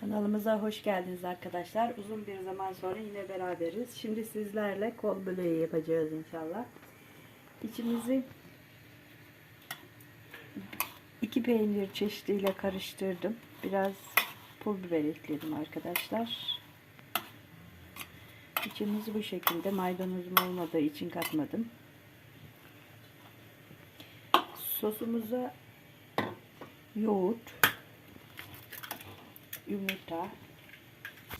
Kanalımıza hoş geldiniz arkadaşlar. Uzun bir zaman sonra yine beraberiz. Şimdi sizlerle kol böreği yapacağız inşallah. İçimizi iki peynir çeşidiyle karıştırdım. Biraz pul biber ekledim arkadaşlar. İçimiz bu şekilde. Maydanozum olmadığı için katmadım. Sosumuza yoğurt, yumurta.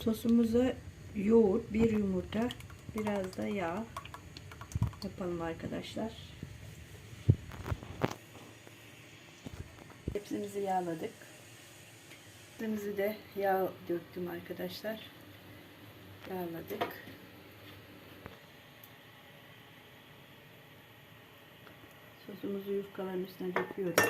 Sosumuza yoğurt, bir yumurta, biraz da yağ yapalım arkadaşlar. Hepsimizi yağladık. Hepsimizi de yağ döktüm arkadaşlar. Yağladık. Sosumuzu yufkaların üstüne döküyoruz.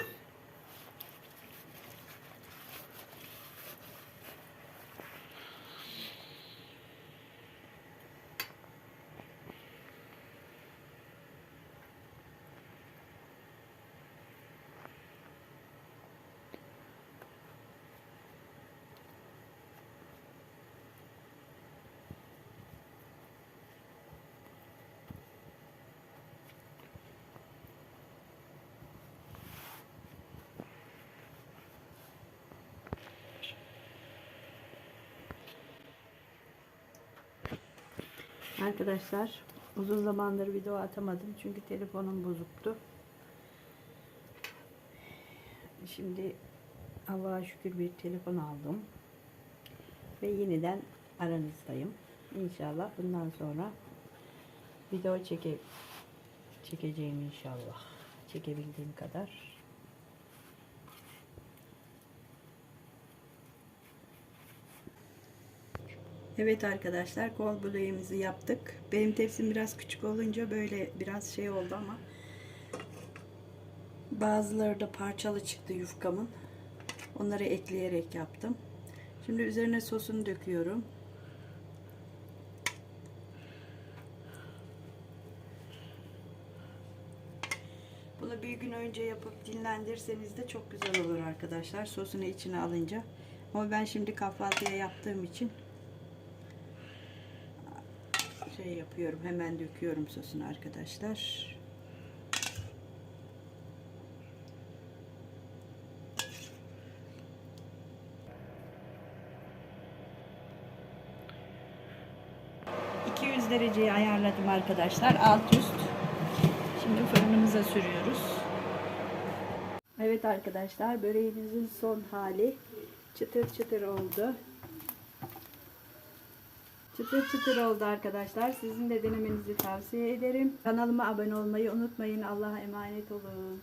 Arkadaşlar uzun zamandır video atamadım çünkü telefonum bozuktu. Şimdi Allah'a şükür bir telefon aldım. Ve yeniden aranızdayım. İnşallah bundan sonra video çeke çekeceğim inşallah. Çekebildiğim kadar. Evet arkadaşlar kol böreğimizi yaptık. Benim tepsim biraz küçük olunca böyle biraz şey oldu ama bazıları da parçalı çıktı yufkamın. Onları ekleyerek yaptım. Şimdi üzerine sosunu döküyorum. Bunu bir gün önce yapıp dinlendirseniz de çok güzel olur arkadaşlar. Sosunu içine alınca. Ama ben şimdi kahvaltıya yaptığım için şey yapıyorum. Hemen döküyorum sosunu arkadaşlar. ...200 dereceye ayarladım arkadaşlar. Alt üst. Şimdi fırınımıza sürüyoruz. Evet arkadaşlar böreğimizin son hali çıtır çıtır oldu. Çıtır çıtır oldu arkadaşlar. Sizin de denemenizi tavsiye ederim. Kanalıma abone olmayı unutmayın. Allah'a emanet olun.